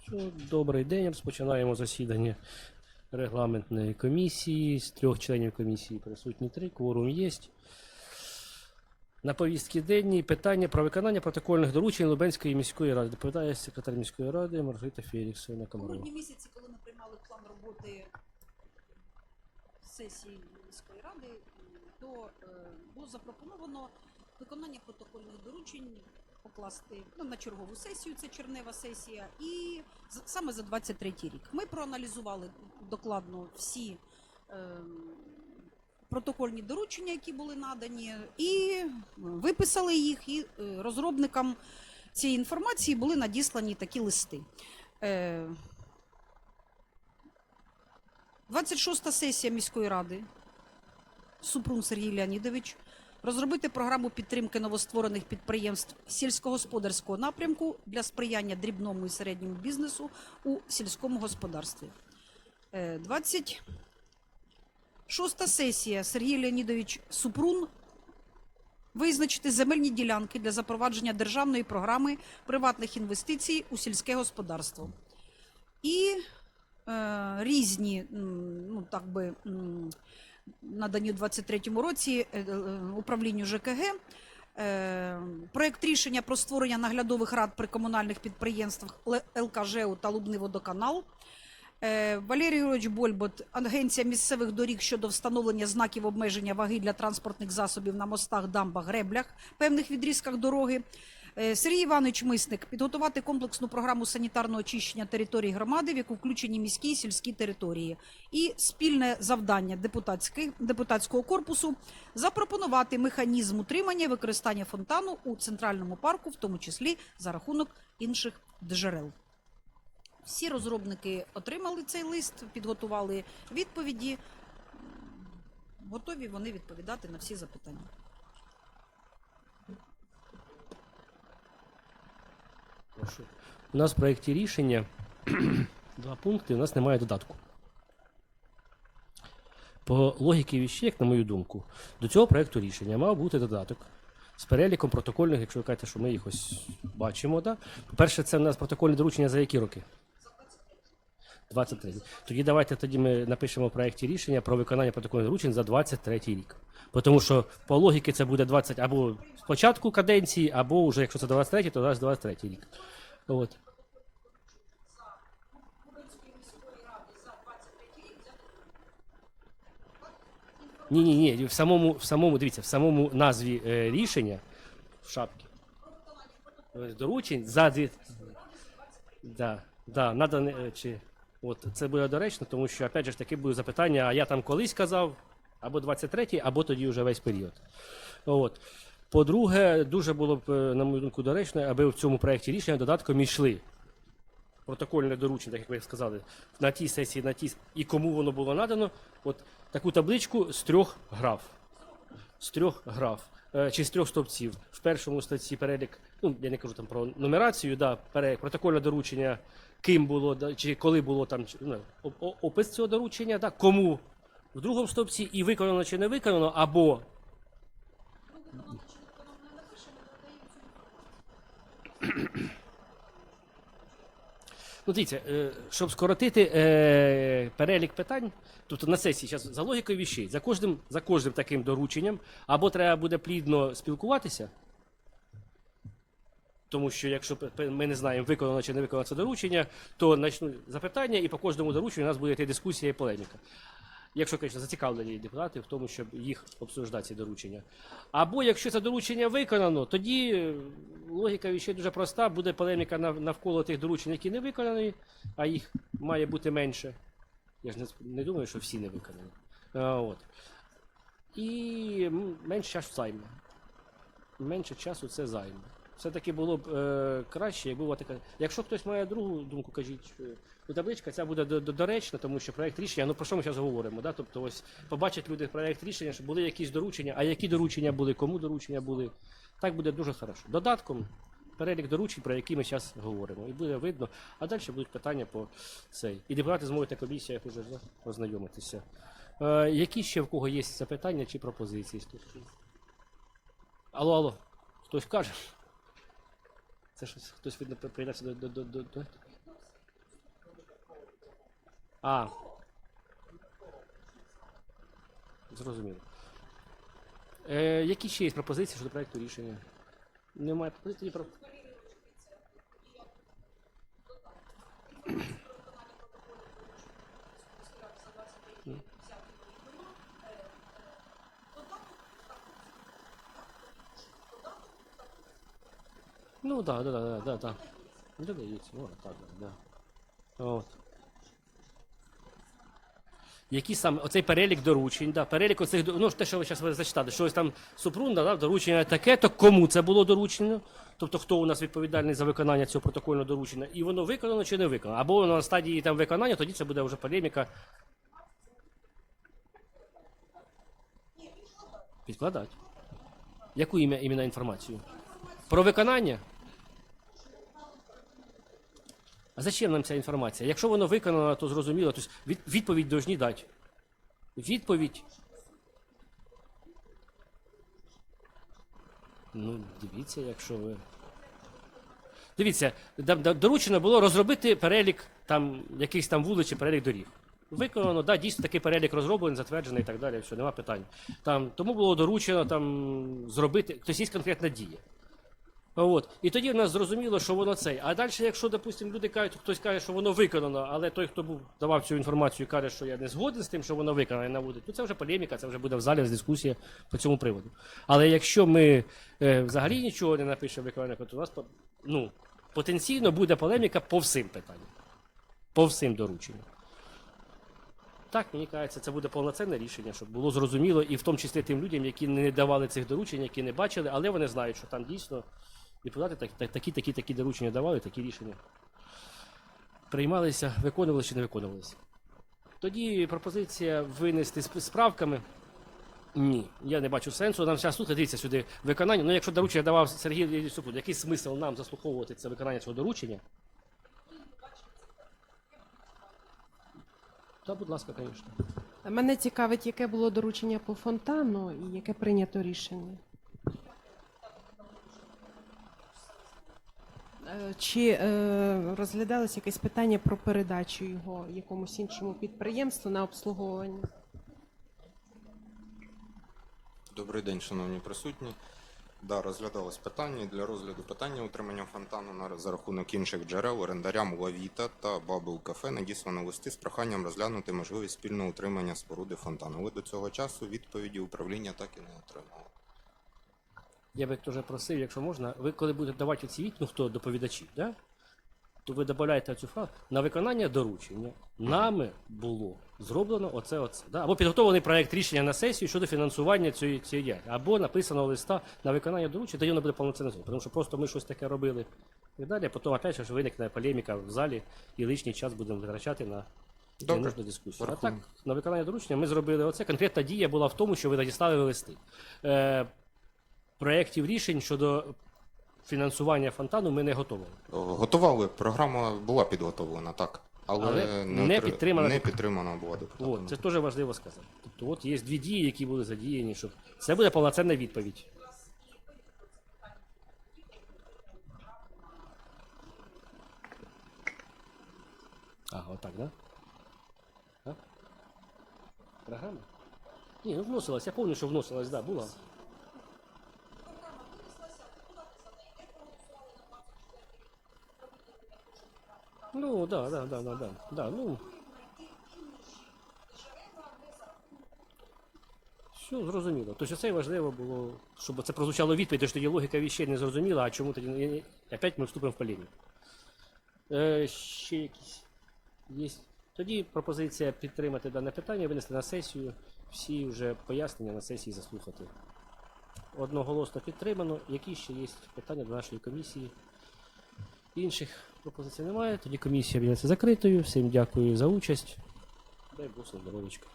Все, добрий день. Розпочинаємо засідання регламентної комісії. З трьох членів комісії присутні три. Кворум є. На повістці денній питання про виконання протокольних доручень Лубенської міської ради. Доповідає секретар міської ради Маргарита Феліксовна У грудні місяці, коли ми приймали план роботи сесії міської ради, то е, було запропоновано виконання протокольних доручень покласти ну, на чергову сесію, це чернева сесія, і саме за 23 рік. Ми проаналізували докладно всі е, протокольні доручення, які були надані, і виписали їх, і е, розробникам цієї інформації були надіслані такі листи. Е, 26 сесія міської ради. Супрун Сергій Леонідович. Розробити програму підтримки новостворених підприємств сільськогосподарського напрямку для сприяння дрібному і середньому бізнесу у сільському господарстві. Е, 26 сесія Сергій Леонідович Супрун. Визначити земельні ділянки для запровадження державної програми приватних інвестицій у сільське господарство. І е, різні ну, так би, надані у 23-му році е, е, управлінню ЖКГ. Е, Проект рішення про створення наглядових рад при комунальних підприємствах ЛКЖУ та Лубний водоканал. Валерій Григорович Больбот, Агенція місцевих доріг щодо встановлення знаків обмеження ваги для транспортних засобів на мостах, дамбах, греблях, певних відрізках дороги. Е, Сергій Іванович Мисник підготувати комплексну програму санітарного очищення територій громади, в яку включені міські і сільські території, і спільне завдання депутатського корпусу запропонувати механізм утримання і використання фонтану у центральному парку, в тому числі за рахунок інших джерел. Всі розробники отримали цей лист, підготували відповіді. Готові вони відповідати на всі запитання. Прошу. У нас в проєкті рішення два пункти, у нас немає додатку. По логіки віщі, як на мою думку, до цього проєкту рішення мав бути додаток з переліком протокольних, якщо ви кажете, що ми їх ось бачимо. Да? По-перше, це у нас протокольне доручення за які роки? 23. Тоді давайте тоді ми напишемо в проєкті рішення про виконання протокольних доручень за 23 рік. Тому що по логіки це буде 20 або з початку каденції, або вже якщо це 23, то зараз 23 рік. От. Ні, ні, ні. В самому, в самому, дивіться, в самому назві е, рішення в шапці. Доручень за. Да, да, надо, не- е, чи, от, це буде доречно, тому що, опять же ж таки, буде запитання, а я там колись казав, або 23-й, або тоді вже весь період. От. По-друге, дуже було б, е, на мою думку, доречно, аби в цьому проєкті рішення додатком йшли протокольне доручення, так як ви сказали, на тій сесії, на тій і кому воно було надано, от таку табличку з трьох граф. З трьох граф. е, Чи з трьох стовпців. В першому статті перелік, ну я не кажу там про нумерацію, да, перелік, протокольне доручення, ким було, чи коли було там ну, опис цього доручення, да, кому в другому стовпці і виконано чи не виконано, або Ну, дивіться, е, щоб скоротити е, перелік питань, тобто на сесії зараз за логікою віщей, за кожним, за кожним таким дорученням, або треба буде плідно спілкуватися, тому що якщо ми не знаємо, виконано чи не виконано це доручення, то почнуть запитання, і по кожному дорученню у нас буде йти дискусія і полеміка. Якщо, звісно, зацікавлені депутати в тому, щоб їх обсуждати ці доручення. Або якщо це доручення виконано, тоді е, логіка віщей дуже проста, буде полеміка навколо тих доручень, які не виконані, а їх має бути менше. Я ж не, думаю, що всі не виконані. От. І менше часу займе. Менше часу це займе. Все-таки було б е, краще, якби була така. Якщо хтось має другу думку, кажіть. е, Ну, табличка ця буде до- до- доречна, тому що проєкт рішення, ну про що ми зараз говоримо? Да? Тобто ось побачать люди проєкт рішення, що були якісь доручення, а які доручення були, кому доручення були. Так буде дуже хорошо. Додатком перелік доручень, про які ми зараз говоримо. І буде видно, а далі будуть питання по цей. І депутати зможуть на комісіях да, ознайомитися. Е, які ще в кого є запитання чи пропозиції? Алло, алло, хтось каже? Це щось хтось видно прийнявся до, до, до, до, до. А. Зрозуміло. Е, які ще є пропозиції щодо проєкту рішення? Немає пропозиції про. Ну да, да, да, да, да, да. Додається, ну так, да. От. Які саме оцей перелік доручень, да, перелік оцих ну те, що ви зараз зачитали, що ось там Супрун да, доручення таке, то кому це було доручено? Тобто хто у нас відповідальний за виконання цього протокольного доручення, і воно виконано чи не виконано. Або воно на стадії там виконання, тоді це буде вже полеміка. Підкладати. Яку ім'я іменно інформацію? Про виконання? А зачем нам ця інформація? Якщо воно виконано, то зрозуміло. Тобто від, відповідь повинні дати. Відповідь. Ну, дивіться, якщо ви. Дивіться, доручено було розробити перелік там якихось там вулиць перелік доріг. Виконано, да, дійсно такий перелік розроблений, затверджений і так далі, все, нема питань. Там, тому було доручено там зробити, тобто є конкретна дія. От. І тоді в нас зрозуміло, що воно цей. А далі, якщо, допустимо, люди кажуть, хтось каже, що воно виконано, але той, хто був давав цю інформацію, каже, що я не згоден з тим, що воно виконано і наводить, то це вже полеміка, це вже буде в залі дискусія по цьому приводу. Але якщо ми е, взагалі нічого не напишемо виконання, то у нас ну, потенційно буде полеміка по всім питанням, по всім дорученням. Так, мені кажеться, це буде повноцінне рішення, щоб було зрозуміло, і в тому числі тим людям, які не давали цих доручень, які не бачили, але вони знають, що там дійсно депутати так- так- такі, такі, такі доручення давали, такі рішення приймалися, виконувалися чи не виконувалися. Тоді пропозиція винести з правками. Ні, я не бачу сенсу. Нам зараз слухати, дивіться сюди виконання. Ну, якщо доручення давав Сергій Євсюк, який смисл нам заслуховувати це виконання цього доручення? Та, будь ласка, звісно. Мене цікавить, яке було доручення по фонтану і яке прийнято рішення. Е, Чи е, розглядалось якесь питання про передачу його якомусь іншому підприємству на обслуговування? Добрий день, шановні присутні. Да, розглядалось питання. Для розгляду питання утримання фонтану на за рахунок інших джерел орендарям Лавіта та Бабл Кафе надіслано листи з проханням розглянути можливість спільного утримання споруди фонтану. Але до цього часу відповіді управління так і не отримало. Я би теж просив, якщо можна, ви коли будете давати ці відповіді, ну хто доповідачі, да? то ви додаєте цю фразу на виконання доручення нами було зроблено оце оце. Да? Або підготовлений проект рішення на сесію щодо фінансування цієї цієї діяльності, або написано листа на виконання доручення, тоді воно буде повноцінно зроблено. Тому що просто ми щось таке робили і далі, а потім опять же ж виникне полеміка в залі і лишній час будемо витрачати на ненужну дискусію. А так, на виконання доручення ми зробили оце. Конкретна дія була в тому, що ви надіслали листи. Е, проєктів рішень щодо фінансування фонтану ми не готові. О, Готували, програма була підготовлена, так. Але, Але не отри- підтримана- не підтримана була депутатами. От, це теж важливо сказати. Тобто, от є дві дії, які були задіяні, щоб це буде повноцінна відповідь. Ага, отак, да? А? Програма? Ні, ну вносилась, я пам'ятаю, що вносилась, да, була. Ну, да, да, да, да, да, да, ну. Все, зрозуміло. Тобто це важливо було, щоб це прозвучало відповідь, що тоді логіка віщей не зрозуміла, а чому тоді опять ми вступимо в полеміку. Е, ще якісь є. Тоді пропозиція підтримати дане питання, винести на сесію, всі вже пояснення на сесії заслухати. Одноголосно підтримано. Які ще є питання до нашої комісії? Інших пропозицій немає. Тоді комісія об'являється закритою. Всім дякую за участь. Дай Бог здоров'ячка.